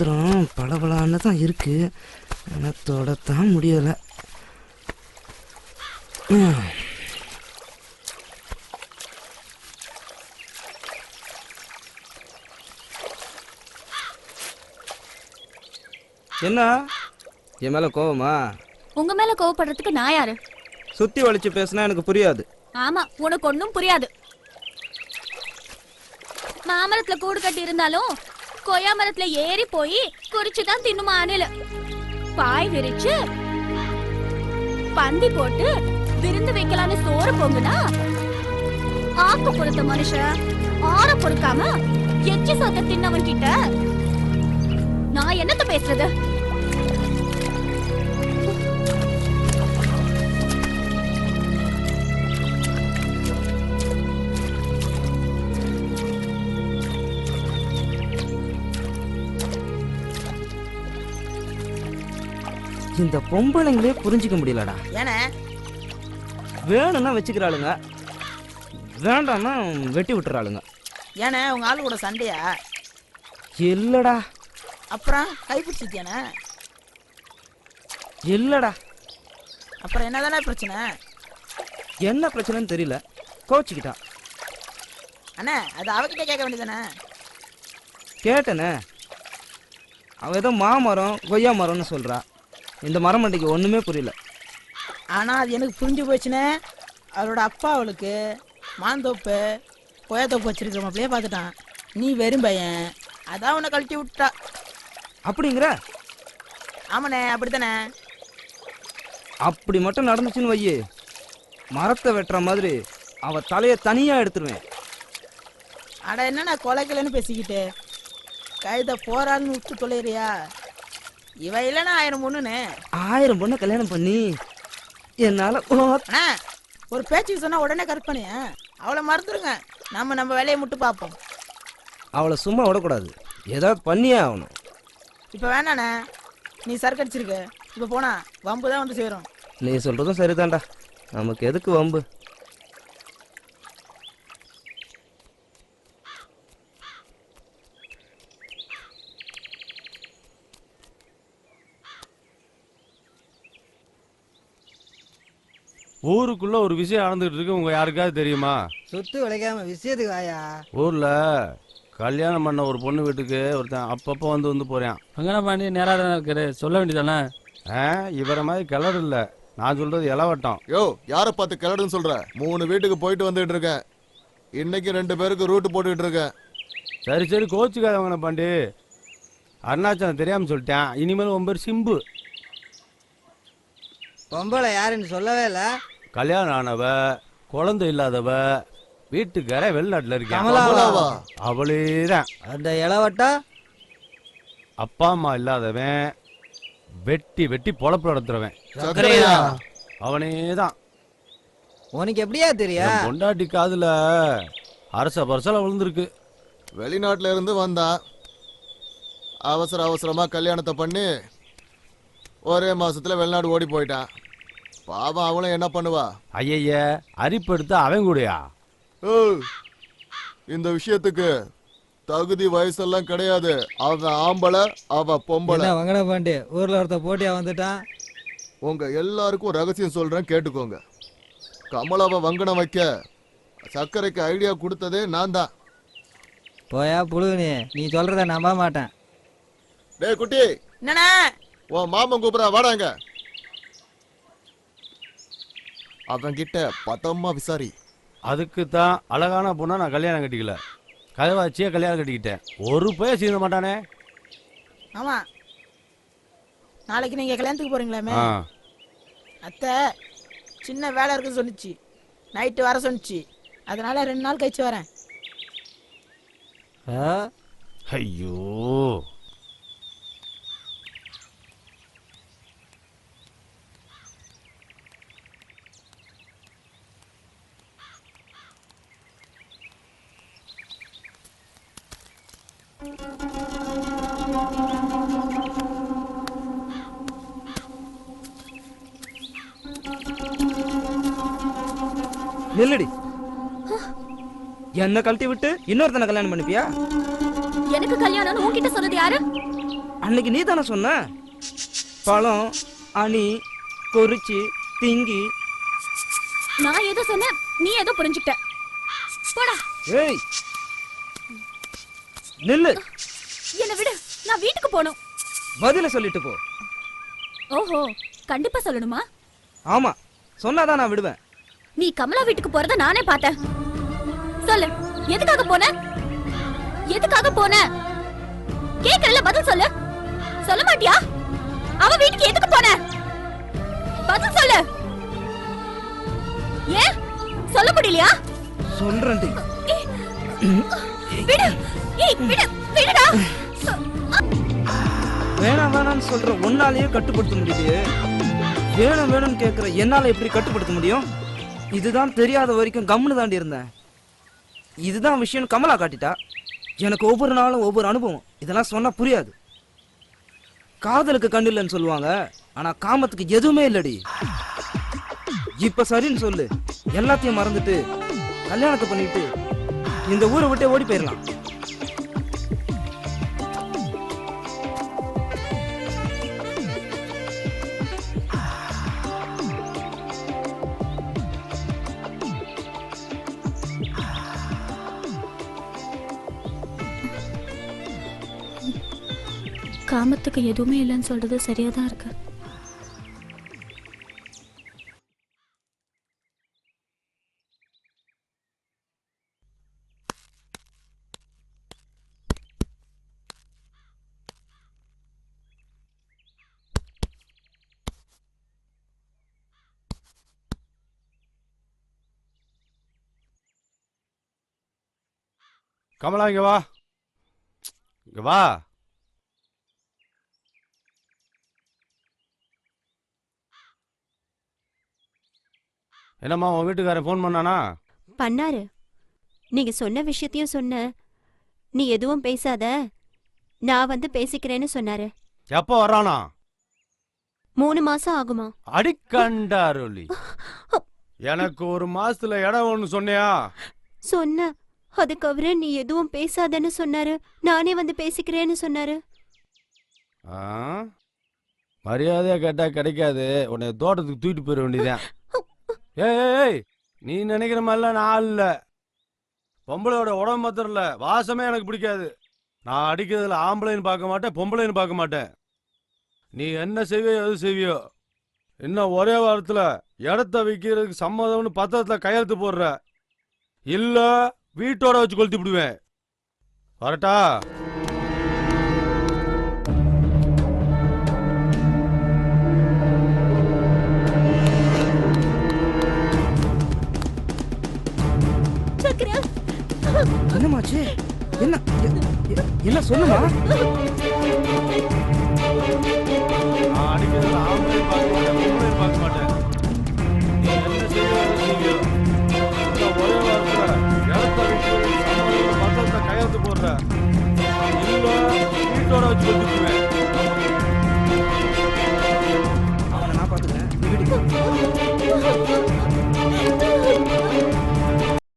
பாத்திரம் பளபளான்னு தான் இருக்கு. ஆனால் தொடத்தான் முடியலை. என்ன? என் மேலே கோவமா? உங்க மேல கோவப்படுறதுக்கு நான் யாரு? சுத்தி வலிச்சு பேசினா எனக்கு புரியாது. ஆமா உனக்கு ஒண்ணும் புரியாது. மாமரத்துல கூடு கட்டி இருந்தாலும் கொய்யா மரத்துல ஏறி போய் குறிச்சுதான் தின்னுமா அணில. பாய் விரிச்சு பந்தி போட்டு விருந்து வைக்கலான்னு சோறு பொங்குனா ஆக்கு பொறுத்த மனுஷன் ஆற பொறுக்காம எச்சி சாத்த தின்னவன் கிட்ட நான் என்னத்த பேசுறது? இந்த பொம்பளைங்களே புரிஞ்சிக்க முடியலடா. ஏனே? வேணும்னா வச்சுக்கிறாளுங்க. வேண்டாம்னா வெட்டி விட்டுறாளுங்க. ஏனே உங்க ஆளு கூட சண்டையா? இல்லடா. அப்புறம் கைப்பிடிச்சிட்டியானே? இல்லடா. அப்புறம் என்னதானே பிரச்சனை? என்ன பிரச்சனைன்னு தெரியல. கோச்சிக்கிட்டா. அண்ணே அது அவகிட்ட கேட்க வேண்டியதானே கேட்டனே. அவ ஏதோ மாமரம் கொய்யா மரம்னு சொல்றா. இந்த மரம் மண்டைக்கு ஒண்ணுமே புரியல. ஆனா அது எனக்கு புரிஞ்சு போச்சுனே. அவளோட அப்பா அவளுக்கு மாந்தோப்பு கொய்யாத்தோப்பு வச்சிருக்கிற மாப்பிளையே பார்த்துட்டான். நீ வெறும் பையன். அதான் உன்னை கழட்டி விட்டா. அப்படிங்கிற? ஆமாண்ணே அப்படித்தானே? அப்படி மட்டும் நடந்துச்சுன்னு வையே. மரத்தை வெட்டுற மாதிரி அவ தலைய தனியா எடுத்துருவேன். அட என்னண்ணா கொலைக்கலன்னு பேசிக்கிட்டு? கைத போறான்னு விட்டு தொலைறியா? இவ இல்லைன்னா ஆயிரம் பொண்ணுண்ணே ஆயிரம் பொண்ணை கல்யாணம் பண்ணி என்னால அண்ணா ஒரு பேச்சுக்கு சொன்னா உடனே கற்பனையா அவளை மறந்துடுங்க நம்ம நம்ம வேலையை மட்டும் பார்ப்போம். அவளை சும்மா விடக்கூடாது. ஏதாவது பண்ணியே ஆகணும். இப்போ வேணாண்ணே. நீ சரக்கு அடிச்சிருக்க. இப்போ போனா வம்பு தான் வந்து சேரும். நீ சொல்றதும் சரிதான்டா. நமக்கு எதுக்கு வம்பு? ஊருக்குள்ள ஒரு விஷயம் நடந்துகிட்டு இருக்கு. உங்க யாருக்காவது தெரியுமா? சொத்து விளைக்காம விஷயத்துக்கு வாயா? ஊர்ல கல்யாணம் பண்ண ஒரு பொண்ணு வீட்டுக்கு ஒருத்தன் அப்பப்போ வந்து வந்து போறான். வெங்கடபாண்டி நேரா தானே இருக்காரு? சொல்ல வேண்டியதானே? ஆ, இவரை மாதிரி கிளறு இல்ல. நான் சொல்றது இளவட்டம். யோ யாரை பார்த்து கிளடுன்னு சொல்ற? மூணு வீட்டுக்கு போயிட்டு வந்துட்டு இருக்கேன். இன்னைக்கு ரெண்டு பேருக்கு ரூட் போட்டுக்கிட்டு இருக்கேன். சரி சரி கோச்சுக்காத வெங்கடபாண்டி அருணாச்சலம் தெரியாம சொல்லிட்டேன். இனிமேல் உன் பேர் சிம்பு. பொம்பளை யாருன்னு சொல்லவே இல்ல. கல்யாணம் ஆனவ குழந்தை இல்லாதவ வீட்டுக்கார வெளிநாட்டுல இருக்கேன் கமலாவா? அவளே தான் அந்த இளவட்டா? அப்பா அம்மா இல்லாதவன் வெட்டி வெட்டி பொழப்பு நடத்துறவன். சக்கரையா? அவனே தான் உனக்கு எப்படியா தெரியா? என் பொண்டாட்டி காதுல அரச பரசல விழுந்திருக்கு. வெளிநாட்டுல இருந்து வந்தான் அவசர அவசரமா கல்யாணத்தை பண்ணி ஒரே மாசத்துல வெளிநாடு ஓடி போயிட்டான். பாவம் அவளும் என்ன பண்ணுவா? ஐயய்ய அரிப்பு எடுத்து அவன் கூடயா? இந்த விஷயத்துக்கு தகுதி வயசெல்லாம் கிடையாது. அவன் ஆம்பளை அவ பொம்பளை. என்ன வங்கட பாண்டி ஊர்ல ஒருத்த போட்டியா வந்துட்டான்? உங்க எல்லாருக்கும் ரகசியம் சொல்றேன் கேட்டுக்கோங்க. கமலாவை வங்கனம் வைக்க சர்க்கரைக்கு ஐடியா கொடுத்ததே நான் தான். போயா புழுகுனி நீ. சொல்றத நம்ப மாட்டேன். டேய் குட்டி. என்னண்ணே உன் மாமன் கூப்பிடா வாடாங்க அவன் கிட்ட பத்தம்மா விசாரி. அதுக்கு தான் அழகான பொண்ணா நான் கல்யாணம் கட்டிக்கல. கதவாச்சியே கல்யாணம் கட்டிக்கிட்டேன். ஒரு பைய சீந்த மாட்டானே. ஆமா. நாளைக்கு நீங்க கல்யாணத்துக்கு போறீங்களாமே? ஆ. அத்தை சின்ன வேலை இருக்குன்னு சொன்னுச்சு. நைட்டு வர சொன்னுச்சு. அதனால ரெண்டு நாள் கழிச்சு வரேன்? ஐயோ. நில்லுடி. என்ன கழட்டி விட்டு இன்னொருத்தனை கல்யாணம் பண்ணிப்பியா? எனக்கு கல்யாணம்னு உன்கிட்ட சொன்னது யாரு? அன்னைக்கு நீ தானே சொன்ன? பழம் அணி கொறிச்சி திங்கி. நான் ஏதோ சொன்னேன் நீ ஏதோ புரிஞ்சுக்கிட்ட. போடா. ஏய் நில்லு. என்ன விடு நான் வீட்டுக்கு போகணும். பதில சொல்லிட்டு போ. ஓஹோ கண்டிப்பா சொல்லணுமா? ஆமா சொன்னாதான் நான் விடுவேன். நீ கமலா வீட்டுக்கு போறத நானே பார்த்தேன். சொல்லு எதுக்காக போன? எதுக்காக போன? கேக்குறல பதில் சொல்லு. சொல்ல மாட்டியா? அவ வீட்டுக்கு எதுக்கு போன? பதில் சொல்லு. ஏன்? சொல்ல முடியலையா? சொல்றேன்டி. ஏய், விடு. ஏய் விடு விடுடா. வேணாம் வேணாம்னு சொல்ற ஒன்னாலேயே கட்டுப்படுத்த முடியுது. வேணும் வேணும்னு கேட்குற என்னால் எப்படி கட்டுப்படுத்த முடியும்? இதுதான் தெரியாத வரைக்கும் கம்முன்னு தாண்டி இருந்தேன். இதுதான் விஷயம் கமலா காட்டிட்டா. எனக்கு ஒவ்வொரு நாளும் ஒவ்வொரு அனுபவம். இதெல்லாம் சொன்னால் புரியாது. காதலுக்கு கண்ணு இல்லைன்னு சொல்லுவாங்க ஆனால் காமத்துக்கு எதுவுமே இல்லடி. இப்போ சரின்னு சொல்லு. எல்லாத்தையும் மறந்துட்டு கல்யாணத்தை பண்ணிட்டு இந்த ஊரை விட்டு ஓடி போயிடலாம் காமத்துக்கு எதுவுமே இல்லைன்னு சொல்றது சரியா தான் இருக்கு. கமலா இங்க வா. இங்க வா. என்னம்மா உன் வீட்டுக்காரன் ஃபோன் பண்ணானா? பண்ணாரு. நீங்க சொன்ன விஷயத்தையும் சொன்ன நீ எதுவும் பேசாத. நான் வந்து பேசிக்கிறேன்னு சொன்னாரு. எப்போ வர்றானா? மூணு மாசம் ஆகுமா? அடிக்கண்டாருளி எனக்கு ஒரு மாசத்துல இடம் ஒண்ணு சொன்னியா? சொன்ன. அதுக்கு அவரு நீ எதுவும் பேசாதன்னு சொன்னாரு. நானே வந்து பேசிக்கிறேன்னு சொன்னாரு. ஆ? மரியாதையா கேட்டா கிடைக்காது. உன்னை தோட்டத்துக்கு தூக்கிட்டு போயிட வேண்டியதான் ஏய் ஏய், நீ நினைக்கிற மாதிரிலாம் நான் இல்ல. பொம்பளையோட உடம்பு மாத்திரம் இல்லை வாசமே எனக்கு பிடிக்காது. நான் அடிக்கிறதுல ஆம்பளைன்னு பார்க்க மாட்டேன் பொம்பளைன்னு பார்க்க மாட்டேன். நீ என்ன செய்வியோ எது செய்வியோ. இன்னும் ஒரே வாரத்தில் இடத்த விற்கிறதுக்கு சம்மதம்னு பத்திரத்தில் கையெழுத்து போடுற. இல்லை வீட்டோட வச்சு கொளுத்தி விடுவேன் வரட்டா. என்னமாச்சு என்ன என்ன சொல்லுமா? அடிக்கிறதுல பார்க்க மாட்டேன் பார்க்க மாட்டேன். நீ என்ன செய்யறோ